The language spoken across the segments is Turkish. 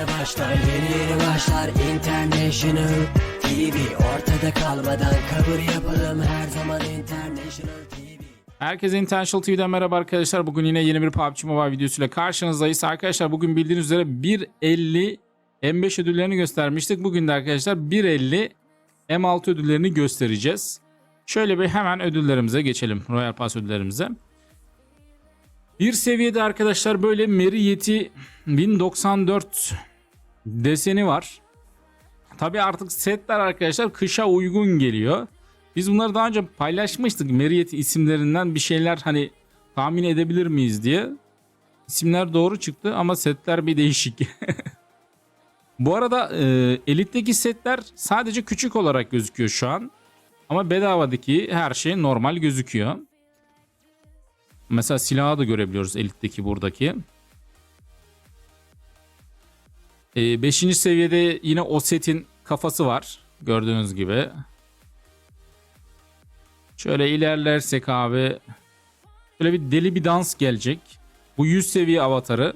yeni başlar Yeni yeni başlar International TV Ortada kalmadan kabul yapalım Her zaman International TV Herkese International TV'den merhaba arkadaşlar. Bugün yine yeni bir PUBG Mobile videosuyla karşınızdayız. Arkadaşlar bugün bildiğiniz üzere 1.50 M5 ödüllerini göstermiştik. Bugün de arkadaşlar 1.50 M6 ödüllerini göstereceğiz. Şöyle bir hemen ödüllerimize geçelim. Royal Pass ödüllerimize. Bir seviyede arkadaşlar böyle Mary Yeti 1094 deseni var. Tabi artık setler arkadaşlar kışa uygun geliyor. Biz bunları daha önce paylaşmıştık. Meriyet isimlerinden bir şeyler hani tahmin edebilir miyiz diye. İsimler doğru çıktı ama setler bir değişik. Bu arada e, elitteki setler sadece küçük olarak gözüküyor şu an. Ama bedavadaki her şey normal gözüküyor. Mesela silahı da görebiliyoruz elitteki buradaki. 5. seviyede yine o setin kafası var. Gördüğünüz gibi. Şöyle ilerlersek abi. Şöyle bir deli bir dans gelecek. Bu 100 seviye avatarı.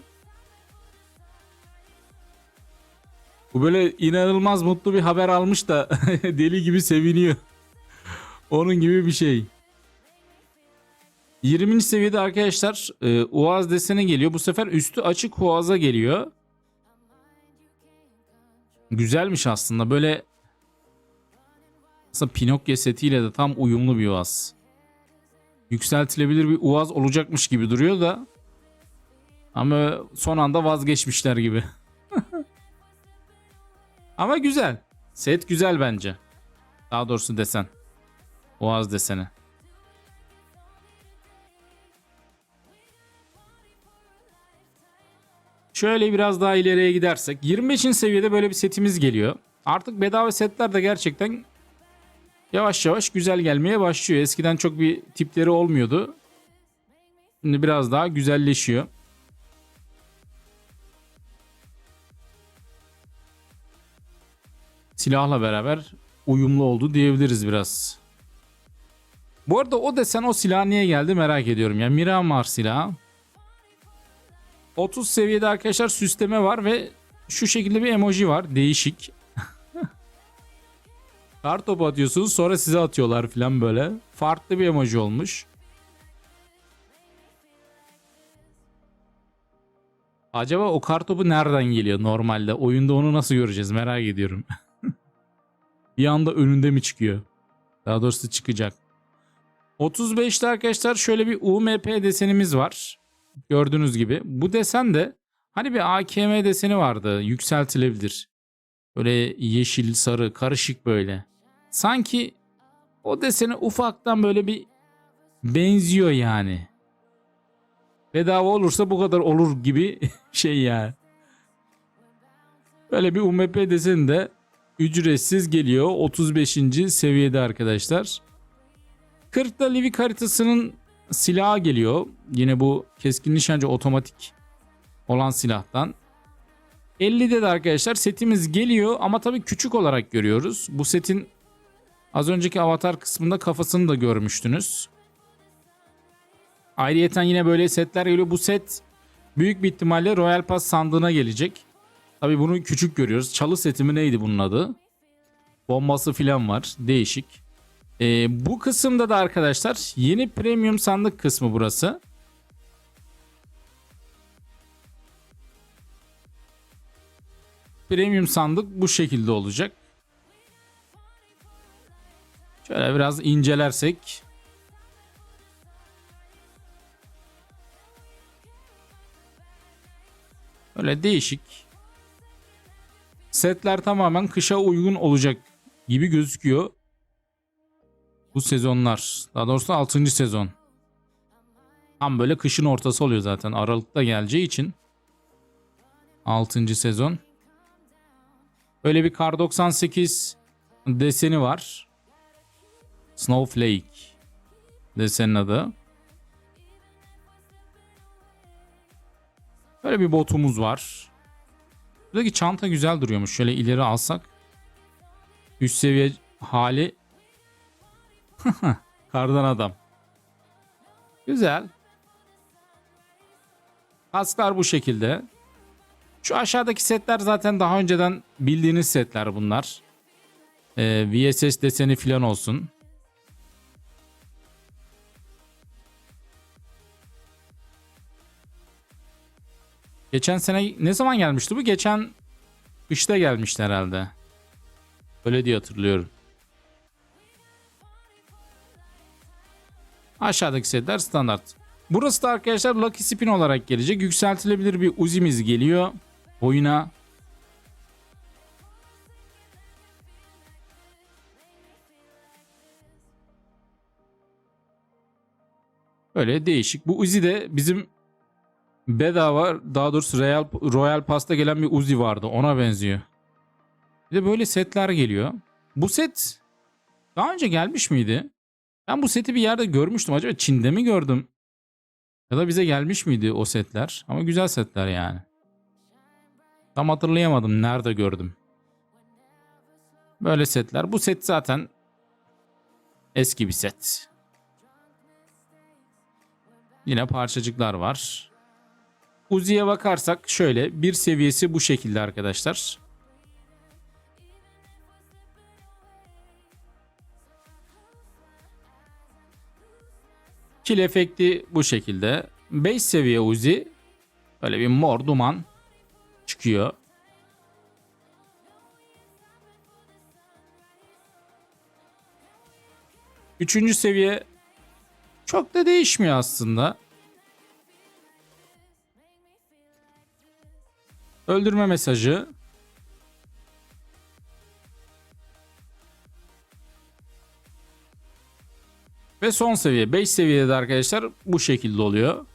Bu böyle inanılmaz mutlu bir haber almış da deli gibi seviniyor. Onun gibi bir şey. 20. seviyede arkadaşlar e, Uaz desene geliyor. Bu sefer üstü açık Uaz'a geliyor. Güzelmiş aslında. Böyle aslında Pinokyo setiyle de tam uyumlu bir Uaz. Yükseltilebilir bir Uaz olacakmış gibi duruyor da ama son anda vazgeçmişler gibi. ama güzel. Set güzel bence. Daha doğrusu desen. Uaz deseni. Şöyle biraz daha ileriye gidersek 25. seviyede böyle bir setimiz geliyor. Artık bedava setler de gerçekten yavaş yavaş güzel gelmeye başlıyor. Eskiden çok bir tipleri olmuyordu. Şimdi biraz daha güzelleşiyor. Silahla beraber uyumlu oldu diyebiliriz biraz. Bu arada o desen o silah niye geldi merak ediyorum. Yani Miramar silahı. 30 seviyede arkadaşlar süsleme var ve şu şekilde bir emoji var. Değişik. Kar topu atıyorsunuz sonra size atıyorlar falan böyle. Farklı bir emoji olmuş. Acaba o kar topu nereden geliyor normalde? Oyunda onu nasıl göreceğiz merak ediyorum. bir anda önünde mi çıkıyor? Daha doğrusu çıkacak. 35'te arkadaşlar şöyle bir UMP desenimiz var. Gördüğünüz gibi. Bu desen de hani bir AKM deseni vardı. Yükseltilebilir. Böyle yeşil, sarı, karışık böyle. Sanki o desene ufaktan böyle bir benziyor yani. Bedava olursa bu kadar olur gibi şey ya. Böyle bir UMP deseni de ücretsiz geliyor. 35. seviyede arkadaşlar. 40'da Livik haritasının silahı geliyor. Yine bu keskin nişancı otomatik olan silahtan. 50'de de arkadaşlar setimiz geliyor ama tabii küçük olarak görüyoruz. Bu setin az önceki avatar kısmında kafasını da görmüştünüz. Ayrıyeten yine böyle setler geliyor. Bu set büyük bir ihtimalle Royal Pass sandığına gelecek. Tabii bunu küçük görüyoruz. Çalı seti mi neydi bunun adı? Bombası filan var. Değişik. Ee, bu kısımda da arkadaşlar yeni premium sandık kısmı burası. Premium sandık bu şekilde olacak. Şöyle biraz incelersek. Öyle değişik. Setler tamamen kışa uygun olacak gibi gözüküyor. Bu sezonlar. Daha doğrusu 6. sezon. Tam böyle kışın ortası oluyor zaten. Aralıkta geleceği için. 6. sezon. Böyle bir Kar 98 deseni var. Snowflake desenin adı. Böyle bir botumuz var. Buradaki çanta güzel duruyormuş. Şöyle ileri alsak. Üst seviye hali Kardan adam. Güzel. Kasklar bu şekilde. Şu aşağıdaki setler zaten daha önceden bildiğiniz setler bunlar. Ee, VSS deseni falan olsun. Geçen sene ne zaman gelmişti bu? Geçen kışta gelmişti herhalde. Öyle diye hatırlıyorum. Aşağıdaki setler standart. Burası da arkadaşlar Lucky Spin olarak gelecek. Yükseltilebilir bir Uzi'miz geliyor oyuna. Öyle değişik. Bu Uzi de bizim bedava daha doğrusu Royal, Royal Pass'ta gelen bir Uzi vardı. Ona benziyor. Bir de böyle setler geliyor. Bu set daha önce gelmiş miydi? Ben bu seti bir yerde görmüştüm. Acaba Çin'de mi gördüm? Ya da bize gelmiş miydi o setler? Ama güzel setler yani. Tam hatırlayamadım nerede gördüm. Böyle setler. Bu set zaten eski bir set. Yine parçacıklar var. Uzi'ye bakarsak şöyle bir seviyesi bu şekilde arkadaşlar. Kill efekti bu şekilde. 5 seviye Uzi. Böyle bir mor duman çıkıyor. Üçüncü seviye çok da değişmiyor aslında. Öldürme mesajı. Ve son seviye 5 seviyede arkadaşlar bu şekilde oluyor.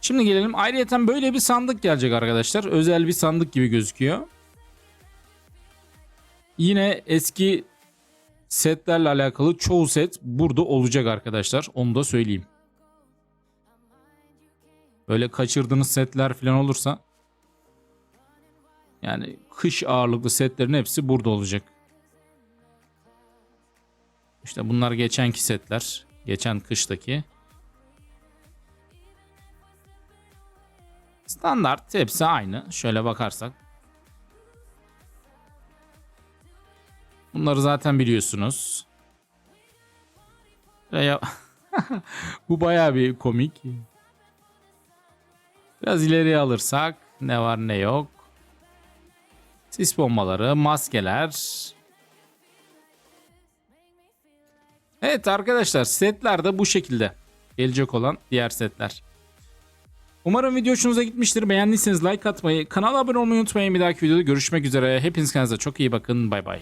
Şimdi gelelim. Ayrıyeten böyle bir sandık gelecek arkadaşlar. Özel bir sandık gibi gözüküyor. Yine eski setlerle alakalı çoğu set burada olacak arkadaşlar. Onu da söyleyeyim. Böyle kaçırdığınız setler falan olursa yani kış ağırlıklı setlerin hepsi burada olacak. İşte bunlar geçenki setler. Geçen kıştaki. Standart hepsi aynı. Şöyle bakarsak. Bunları zaten biliyorsunuz. Bu bayağı bir komik. Biraz ileriye alırsak ne var ne yok. Sis bombaları, maskeler. Evet arkadaşlar setler de bu şekilde. Gelecek olan diğer setler. Umarım video hoşunuza gitmiştir. Beğendiyseniz like atmayı, kanala abone olmayı unutmayın. Bir dahaki videoda görüşmek üzere. Hepiniz kendinize çok iyi bakın. Bay bay.